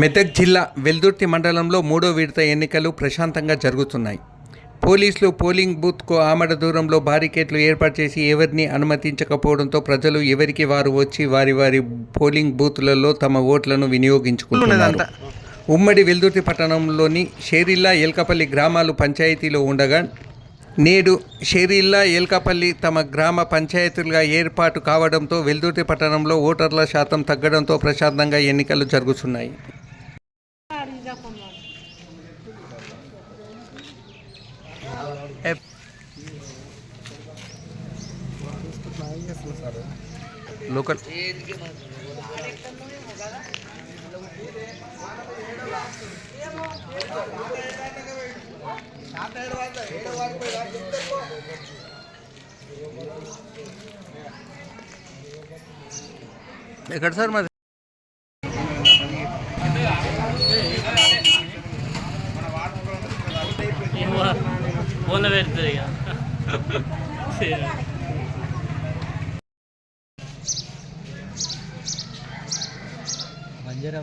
మెదక్ జిల్లా వెల్దుర్తి మండలంలో మూడో విడత ఎన్నికలు ప్రశాంతంగా జరుగుతున్నాయి. పోలీసులు పోలింగ్ బూత్కు ఆమడ దూరంలో బారికేట్లు ఏర్పాటు చేసి ఎవరిని అనుమతించకపోవడంతో ప్రజలు ఎవరికి వారు వచ్చి వారి వారి పోలింగ్ బూత్లలో తమ ఓట్లను వినియోగించుకుంటున్నారు. ఉమ్మడి వెల్దుర్తి పట్టణంలోని షేరిల్లా ఎల్కపల్లి గ్రామాలు పంచాయతీలో ఉండగా నేడు షేరిల్లా ఎల్కపల్లి తమ గ్రామ పంచాయతీలుగా ఏర్పాటు కావడంతో వెల్దుర్తి పట్టణంలో ఓటర్ల శాతం తగ్గడంతో ప్రశాంతంగా ఎన్నికలు జరుగుతున్నాయి. లోకల్. ఎక్కడ సార్ మరి? ఫోన్లో పెడుతుంది ఇక. અંજેરા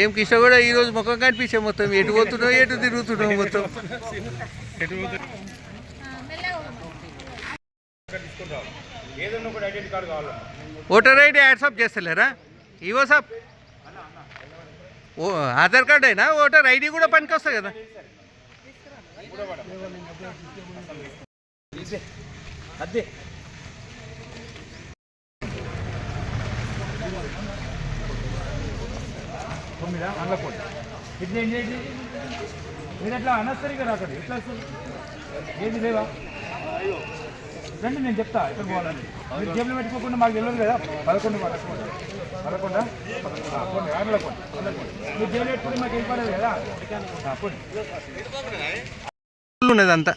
ఏం కిషో కూడా ఈరోజు ముఖం కనిపించే మొత్తం. ఎటు పోతున్నావు ఎటు తిరుగుతున్నావు మొత్తం? ఓటర్ ఐడి యాడ్సప్ చేస్తలేరా? ఇవో సాబ్. ఓ ఆధార్ కార్డ్ అయినా ఓటర్ ఐడి కూడా పనికి వస్తాయి కదా. తొమ్మిదా? అందులో ఇట్లా ఏం చేసి? మీరు ఎట్లా అనవసరిగా రాకండి ఎట్లా వస్తుంది? ఏది లేవా? రండి నేను చెప్తా ఎక్కడ పోవాలని. మీరు జేబులు పెట్టుకోకుండా మాకు తెలియదు కదా? పదకొండు పదకొండు పదకొండా? ఆ, పోండి ఆరులో మీరు జేబులు పెట్టుకుంటే మాకు వెళ్ళిపోలేదు కదా? కొన్ని ఉన్నదంతా.